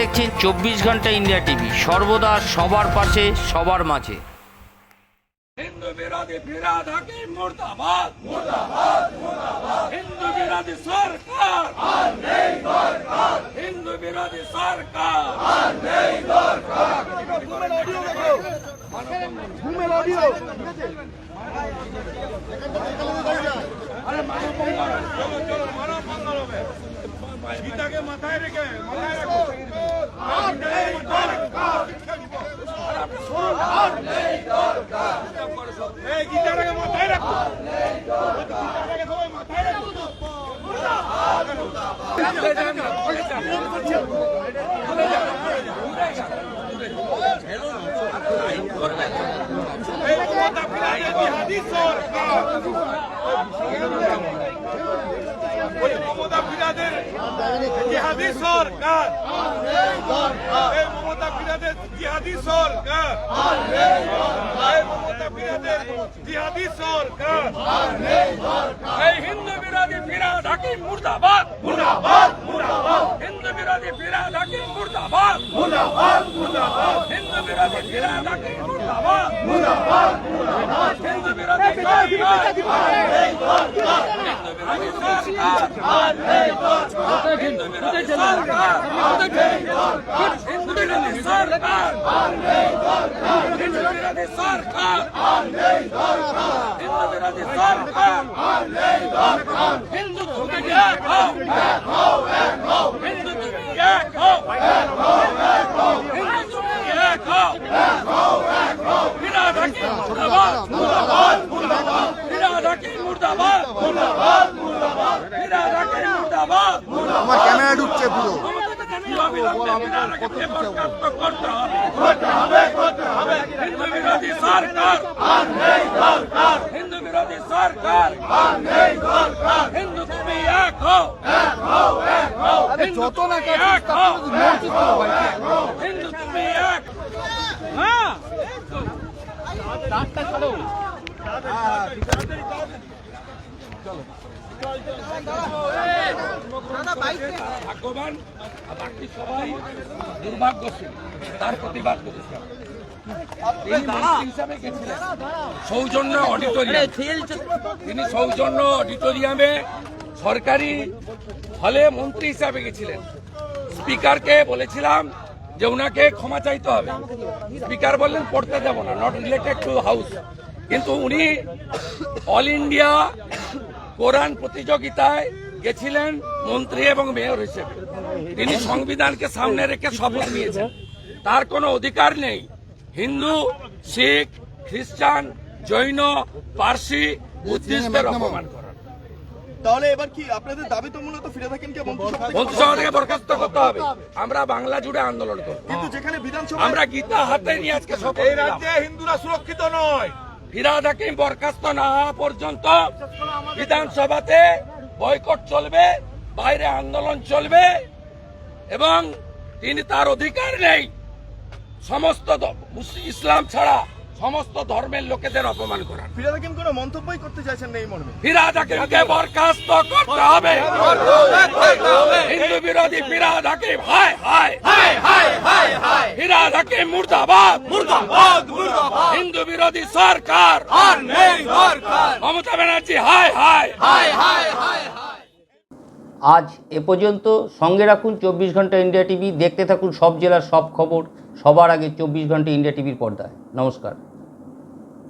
দেখছেন চব্বিশ ঘণ্টা ইন্ডিয়া টিভি। সর্বদা সবার পাশে, সবার মাঝে। হিন্দু বিরোধী সরকার। হিন্দু বিরোধী সরকার। গীতাকে মাথায় রেখে মাথায় রাখো আর নেই দরকার এই গীতাটাকে মাথায় রাখো গীতাটাকে সবাই মাথায় রাখো এই মমতা ফিরাইয়া জিহাদি সরকার ওই মমতা ফিরাদের জিহাদি সরকার। এই মমতা ফিরাদের জিহাদি সরকার। এই মমতা ফিরাদের জিহাদি সরকার। এই হিন্দু বিরোধী ফিরাদ হাকিম মুর্দাবাদ। মুর্দাবাদ মুর্দাবাদ। হিন্দু বিরোধী ফিরাদ হাকিম মুর্দাবাদ মুর্দাবাদ মুর্দাবাদ হিন্দু বিরোধী ফিরাদ হাকিম মুর্দাবাদ মুর্দাবাদ মুর্দাবাদ হিন্দু বিরোধী সরকার হিন্দু বিরোধী সরকার হিন্দু বিরোধী সরকার হিন্দু বিরোধী সরকার হিন্দু বিরোধী সরকার হিন্দু তুমি এক হও হিন্দু তুমি এক হও হিন্দু তুমি এক হও বিরাট হাকিম মুর্দাবাদ মুর্দাবাদ মুর্দাবাদ বিরাট হাকিম মুর্দাবাদ মুর্দাবাদ মুর্দাবাদ বিরাট হাকিম মুর্দাবাদ আমার ক্যামেরা ঢুকছে পুরো হিন্দু বিরোধী সরকার হিন্দু বিরোধী সরকার হিন্দু তুমি এক হও যত না এক হও হিন্দু তুমি এক হ্যাঁ ভাগ্যবান আর বাকি সবাই দুর্ভাগ্যশীল। তার প্রতিবাদ করেছে সৌজন্য অডিটোরিয়াম। তিনি সৌজন্য অডিটোরিয়ামে সরকারি হলে মন্ত্রী হিসাবে গেছিলেন। স্পিকারকে বলেছিলাম যে ওনাকে ক্ষমা চাইতে হবে। স্পিকার বললেন পড়তে দেব না নট রিলেটেড টু হাউস কিন্তু উনি অল ইন্ডিয়া কোরআন প্রতিযোগিতায় গেছিলেন মন্ত্রী এবং মেয়র হিসেবে। তিনি সংবিধানকে সামনে রেখে শপথ নিয়েছেন। তার কোনো অধিকার নেই। হিন্দু শিখ খ্রিস্টান জৈন পার্সি বুদ্ধিস্টদের অপমান করার তাহলে এবার কি আপনাদের দাবি তো মূলত ফিরে থাকেন কে মন্ত্রিসভা থেকে? থেকে বরখাস্ত করতে হবে। আমরা বাংলা জুড়ে আন্দোলন করব। কিন্তু যেখানে বিধানসভা আমরা গীতা হাতে নিয়ে আজকে শপথ এই রাজ্যে হিন্দুরা সুরক্ষিত নয়। ফিরাদ হাকিম বরখাস্ত না হওয়া পর্যন্ত বিধানসভাতে বয়কট চলবে বাইরে আন্দোলন চলবে এবং তিনি তার অধিকার নেই। সমস্ত দ- ইসলাম ছাড়া সমস্ত ধর্মের লোকেদের অপমান করার। ফিরে থাকেন কোনো মন্তব্যই করতে চাইছেন না এই মর্মে। ফিরাদ হাকিমকে বরখাস্ত করতে হবে। হিন্দু বিরোধী ফিরাদ হাকিম হায় হায় হায় হায় ফিরাদ হাকিম মুর্দাবাদ। মুর্দাবাদ মুর্দাবাদ। হিন্দু বিরোধী সরকার। আর নেই দরকার মমতা ব্যানার্জি হায়। হায় হায় হায় হায়। আজ এ পর্যন্ত সঙ্গে রাখুন চব্বিশ ঘণ্টা ইন্ডিয়া টিভি। দেখতে থাকুন সব জেলার সব খবর। সবার আগে চব্বিশ ঘণ্টা ইন্ডিয়া টিভির পর্দায়। নমস্কার।